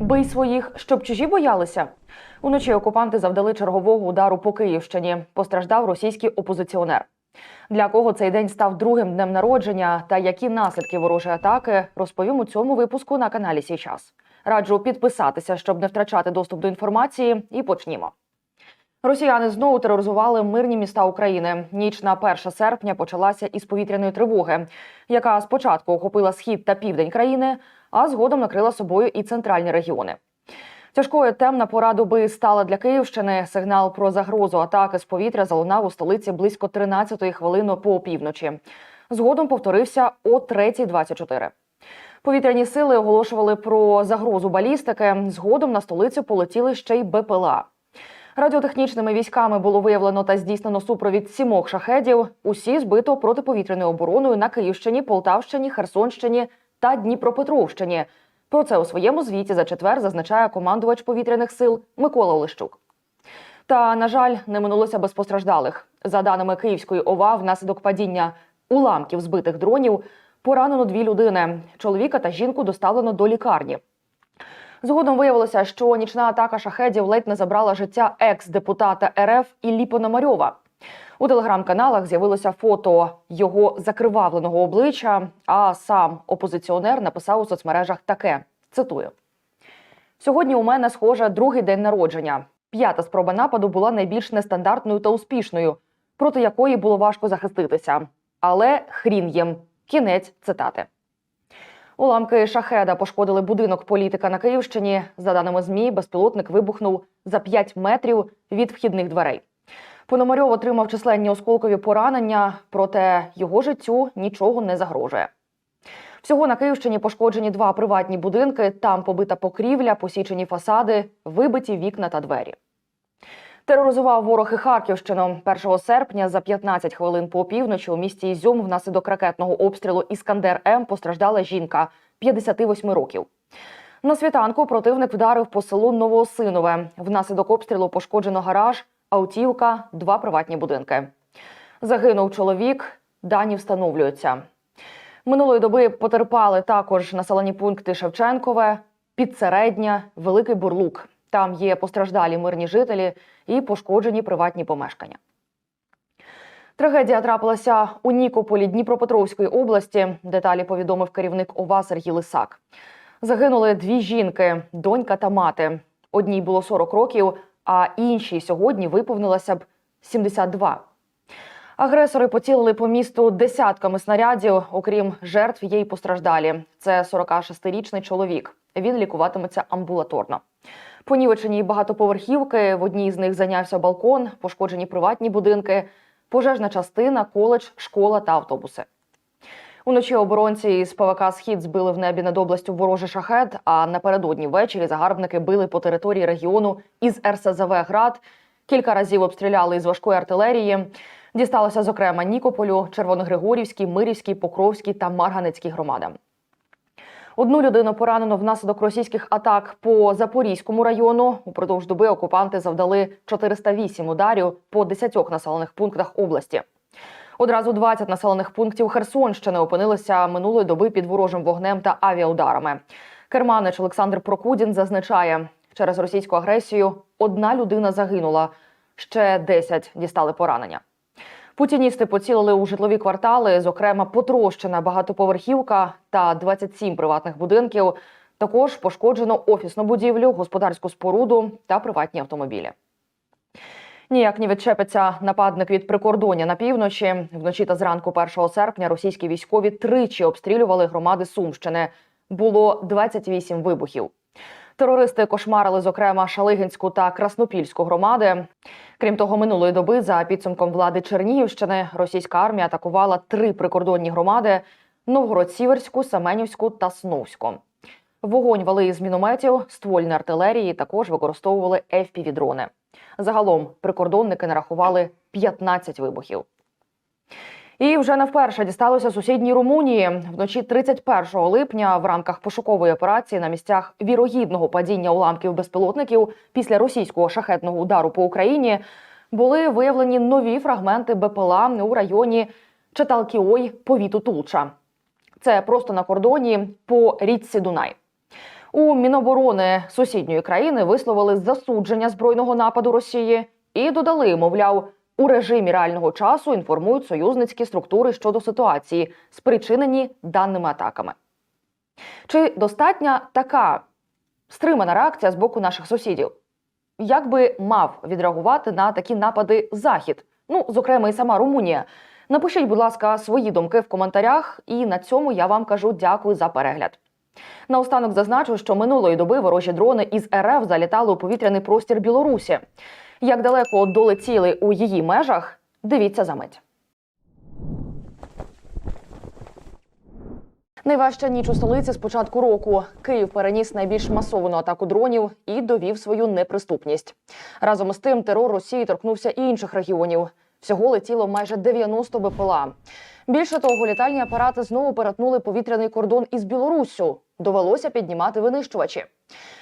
Бий своїх, щоб чужі боялися. Уночі окупанти завдали чергового удару по Київщині. Постраждав російський опозиціонер. Для кого цей день став другим днем народження та які наслідки ворожої атаки, розповім у цьому випуску на каналі Січас. Раджу підписатися, щоб не втрачати доступ до інформації, і почнімо. Росіяни знову тероризували мирні міста України. Ніч на 1 серпня почалася із повітряної тривоги, яка спочатку охопила схід та південь країни, а згодом накрила собою і центральні регіони. Тяжкою темна пора доби стала для Київщини. Сигнал про загрозу атаки з повітря залунав у столиці близько 13-ї хвилини по опівночі. Згодом повторився о 3.24. Повітряні сили оголошували про загрозу балістики. Згодом на столицю полетіли ще й БПЛА. Радіотехнічними військами було виявлено та здійснено супровід сімох шахедів. Усі збито протиповітряною обороною на Київщині, Полтавщині, Херсонщині та Дніпропетровщині. Про це у своєму звіті за четвер зазначає командувач повітряних сил Микола Олещук. Та, на жаль, не минулося без постраждалих. За даними Київської ОВА, внаслідок падіння уламків збитих дронів поранено дві людини. Чоловіка та жінку доставлено до лікарні. Згодом виявилося, що нічна атака шахедів ледь не забрала життя екс-депутата РФ Іллі Пономарьова. У телеграм-каналах з'явилося фото його закривавленого обличчя. А сам опозиціонер написав у соцмережах таке: цитую: сьогодні у мене схоже другий день народження. П'ята спроба нападу була найбільш нестандартною та успішною, проти якої було важко захиститися. Але хрін їм. Кінець цитати. Уламки шахеда пошкодили будинок політика на Київщині. За даними ЗМІ, безпілотник вибухнув за 5 метрів від вхідних дверей. Пономарьов отримав численні осколкові поранення, проте його життю нічого не загрожує. Всього на Київщині пошкоджені два приватні будинки. Там побита покрівля, посічені фасади, вибиті вікна та двері. Тероризував ворог і Харківщину 1 серпня за 15 хвилин по півночі у місті Ізюм внаслідок ракетного обстрілу Іскандер М постраждала жінка 58 років. На світанку противник вдарив по селу Новоосинове. Внаслідок обстрілу пошкоджено гараж, автівка, два приватні будинки. Загинув чоловік. Дані встановлюються. Минулої доби потерпали також населені пункти Шевченкове, Підсередня, Великий Бурлук. Там є постраждалі мирні жителі і пошкоджені приватні помешкання. Трагедія трапилася у Нікополі Дніпропетровської області. Деталі повідомив керівник ОВА Сергій Лисак. Загинули дві жінки, донька та мати. Одній було 40 років, а іншій сьогодні виповнилося б 72. Агресори поцілили по місту десятками снарядів. Окрім жертв, є й постраждалі. Це 46-річний чоловік. Він лікуватиметься амбулаторно. Понівечені багатоповерхівки. В одній з них зайнявся балкон, пошкоджені приватні будинки, пожежна частина, коледж, школа та автобуси. Уночі оборонці із ПВК Схід збили в небі над областю ворожий шахет. А напередодні ввечері загарбники били по території регіону із РСЗВ Град. Кілька разів обстріляли із важкої артилерії. Дісталося, зокрема, Нікополю, Червоногригорівській, Мирівській, Покровській та Марганецькій громадам. Одну людину поранено внаслідок російських атак по Запорізькому району. Упродовж доби окупанти завдали 408 ударів по 10 населених пунктах області. Одразу 20 населених пунктів Херсонщини опинилися минулої доби під ворожим вогнем та авіаударами. Керманич Олександр Прокудін зазначає, через російську агресію одна людина загинула, ще 10 дістали поранення. Путіністи поцілили у житлові квартали, зокрема потрощена багатоповерхівка та 27 приватних будинків. Також пошкоджено офісну будівлю, господарську споруду та приватні автомобілі. Ніяк не відчепиться нападник від прикордоння на півночі. Вночі та зранку 1 серпня російські військові тричі обстрілювали громади Сумщини. Було 28 вибухів. Терористи кошмарили, зокрема, Шалигинську та Краснопільську громади. Крім того, минулої доби, за підсумком влади Чернігівщини, російська армія атакувала три прикордонні громади: Новгород-Сіверську, Семенівську та Сновську. Вогонь вали із мінометів, ствольної артилерії також використовували fpv дрони Загалом прикордонники нарахували 15 вибухів. І вже не вперше дісталося сусідній Румунії. Вночі 31 липня в рамках пошукової операції на місцях вірогідного падіння уламків безпілотників після російського шахетного удару по Україні були виявлені нові фрагменти БПЛА у районі Чаталкіой повіту Тулча. Це просто на кордоні по річці Дунай. У Міноборони сусідньої країни висловили засудження збройного нападу Росії і додали, мовляв, у режимі реального часу інформують союзницькі структури щодо ситуації, спричинені даними атаками. Чи достатня така стримана реакція з боку наших сусідів? Як би мав відреагувати на такі напади Захід? Ну, зокрема, і сама Румунія. Напишіть, будь ласка, свої думки в коментарях, і на цьому я вам кажу дякую за перегляд. Наостанок зазначу, що минулої доби ворожі дрони із РФ залітали у повітряний простір Білорусі. Як далеко долетіли у її межах, дивіться за мить. Найважча ніч у столиці з початку року. Київ переніс найбільш масовану атаку дронів і довів свою неприступність. Разом із тим, терор Росії торкнувся і інших регіонів. Всього летіло майже 90 БПЛА. Більше того, літальні апарати знову перетнули повітряний кордон із Білоруссю. Довелося піднімати винищувачі.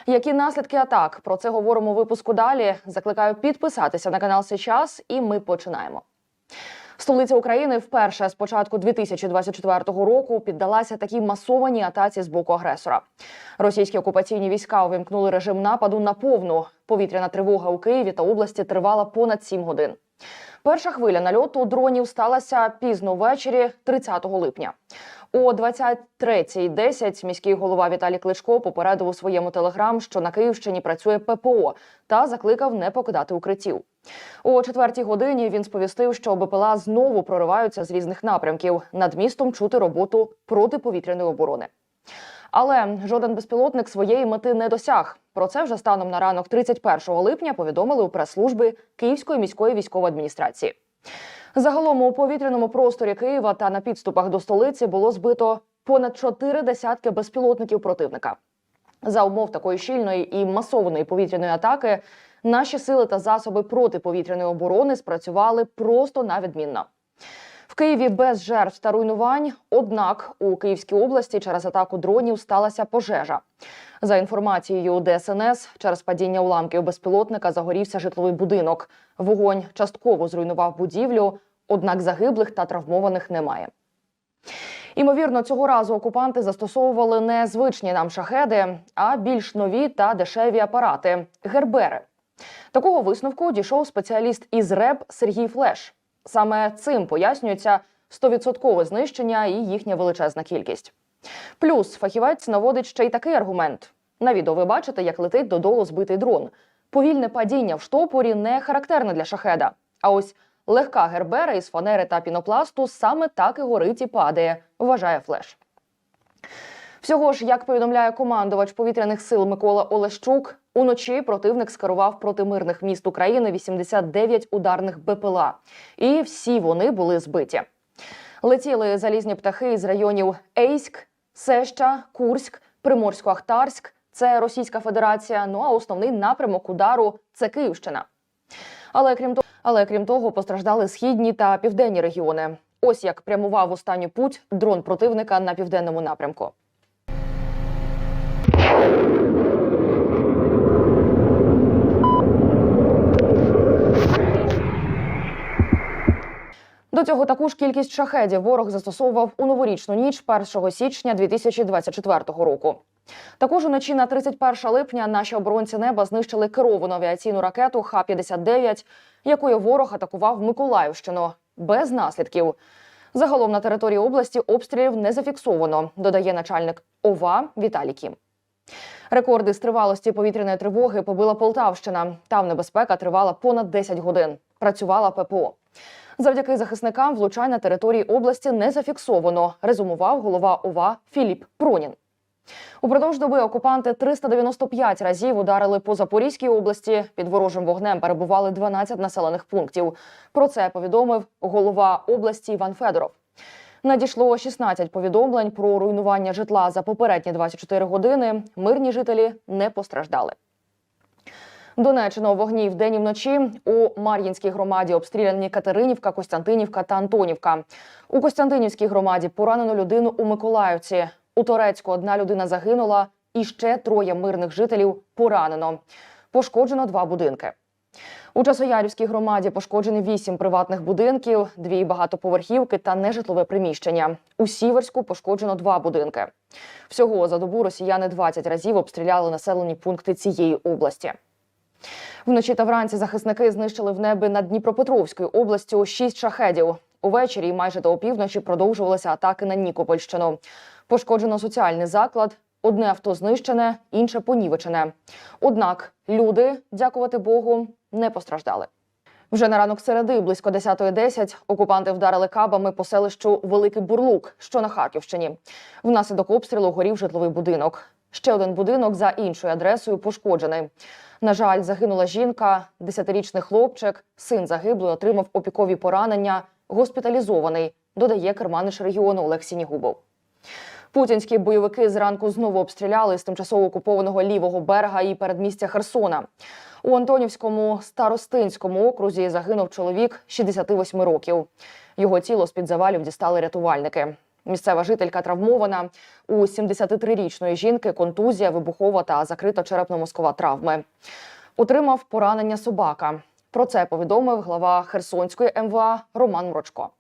Які наслідки атак? Про це говоримо у випуску далі. Закликаю підписатися на канал сейчас, і ми починаємо. Столиця України вперше з початку 2024 року піддалася такій масованій атаці з боку агресора. Російські окупаційні війська увімкнули режим нападу на повну. Повітряна тривога у Києві та області тривала понад 7 годин. Перша хвиля нальоту дронів сталася пізно ввечері 30 липня. О 23.10 міський голова Віталій Кличко попередив у своєму телеграм, що на Київщині працює ППО та закликав не покидати укриттів. О четвертій годині він сповістив, що БПЛА знову прориваються з різних напрямків. Над містом чути роботу протиповітряної оборони. Але жоден безпілотник своєї мети не досяг. Про це вже станом на ранок 31 липня повідомили у прес-служби Київської міської військової адміністрації. Загалом у повітряному просторі Києва та на підступах до столиці було збито понад чотири десятки безпілотників противника. За умов такої щільної і масованої повітряної атаки наші сили та засоби протиповітряної оборони спрацювали просто на відмінно. Києві без жертв та руйнувань. Однак у Київській області через атаку дронів сталася пожежа. За інформацією ДСНС, через падіння уламків безпілотника загорівся житловий будинок. Вогонь частково зруйнував будівлю, однак загиблих та травмованих немає. Імовірно, цього разу окупанти застосовували не звичні нам шахеди, а більш нові та дешеві апарати гербери. Такого висновку дійшов спеціаліст із РЕБ Сергій Флеш. Саме цим пояснюється 100% знищення і їхня величезна кількість. Плюс фахівець наводить ще й такий аргумент: на відео ви бачите, як летить додолу збитий дрон. Повільне падіння в штопорі не характерне для шахеда. А ось легка гербера із фанери та пінопласту саме так і горить і падає, вважає флеш. Всього ж, як повідомляє командувач повітряних сил Микола Олещук, уночі противник скерував проти мирних міст України 89 ударних БПЛА, і всі вони були збиті. Летіли залізні птахи із районів Ейськ, Сеща, Курськ, Приморсько-Ахтарськ. Це Російська Федерація. Ну а основний напрямок удару це Київщина. Але крім того, але крім того, постраждали східні та південні регіони. Ось як прямував останню путь дрон противника на південному напрямку. До цього таку ж кількість шахедів ворог застосовував у новорічну ніч 1 січня 2024 року. Також уночі на 31 липня наші оборонці неба знищили керовану авіаційну ракету Х-59, якою ворог атакував Миколаївщину без наслідків. Загалом на території області обстрілів не зафіксовано, додає начальник ОВА Віталій Кім. Рекорди з тривалості повітряної тривоги побила Полтавщина. Там небезпека тривала понад 10 годин. Працювала ППО. Завдяки захисникам влучань на території області не зафіксовано, резюмував голова ОВА Філіп Пронін. Упродовж доби окупанти 395 разів ударили по Запорізькій області. Під ворожим вогнем перебували 12 населених пунктів. Про це повідомив голова області Іван Федоров. Надійшло 16 повідомлень про руйнування житла за попередні 24 години. Мирні жителі не постраждали. Донеччина у вогні вдень і вночі у Мар'їнській громаді обстріляні Катеринівка, Костянтинівка та Антонівка. У Костянтинівській громаді поранено людину у Миколаївці. У Торецьку одна людина загинула, і ще троє мирних жителів поранено. Пошкоджено два будинки. У Часоярівській громаді пошкоджені вісім приватних будинків, дві багатоповерхівки та нежитлове приміщення. У Сіверську пошкоджено два будинки. Всього за добу росіяни 20 разів обстріляли населені пункти цієї області. Вночі та вранці захисники знищили в небі над Дніпропетровською областю шість шахедів. Увечері майже до опівночі продовжувалися атаки на Нікопольщину. Пошкоджено соціальний заклад. Одне авто знищене, інше понівечене. Однак люди, дякувати Богу, не постраждали. Вже на ранок середи, близько 10.10, окупанти вдарили кабами по селищу Великий Бурлук, що на Харківщині. Внаслідок обстрілу горів житловий будинок. Ще один будинок за іншою адресою пошкоджений. На жаль, загинула жінка, десятирічний хлопчик, син загиблий отримав опікові поранення, госпіталізований, додає керманич регіону Олег Сінігубов. Путінські бойовики зранку знову обстріляли з тимчасово окупованого лівого берега і передмістя Херсона. У Антонівському старостинському окрузі загинув чоловік 68 років. Його тіло з під завалів дістали рятувальники. Місцева жителька травмована. У 73-річної жінки контузія, вибухова та закрита черепно-мозкова травми. Отримав поранення собака. Про це повідомив глава Херсонської МВА Роман Мрочко.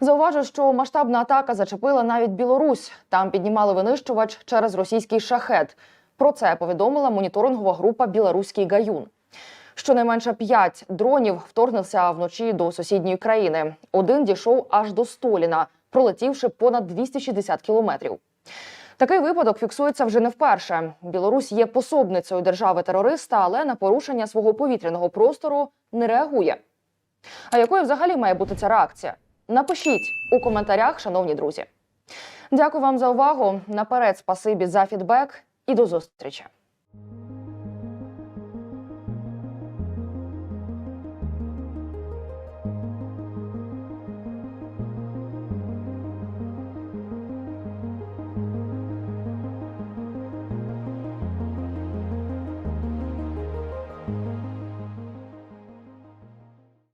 Зауважу, що масштабна атака зачепила навіть Білорусь. Там піднімали винищувач через російський шахет. Про це повідомила моніторингова група Білоруський гаюн. Щонайменше п'ять дронів вторгнувся вночі до сусідньої країни. Один дійшов аж до Століна, пролетівши понад 260 кілометрів. Такий випадок фіксується вже не вперше. Білорусь є пособницею держави-терориста, але на порушення свого повітряного простору не реагує. А якою взагалі має бути ця реакція? Напишіть у коментарях, шановні друзі. Дякую вам за увагу. Наперед, спасибі за фідбек і до зустрічі.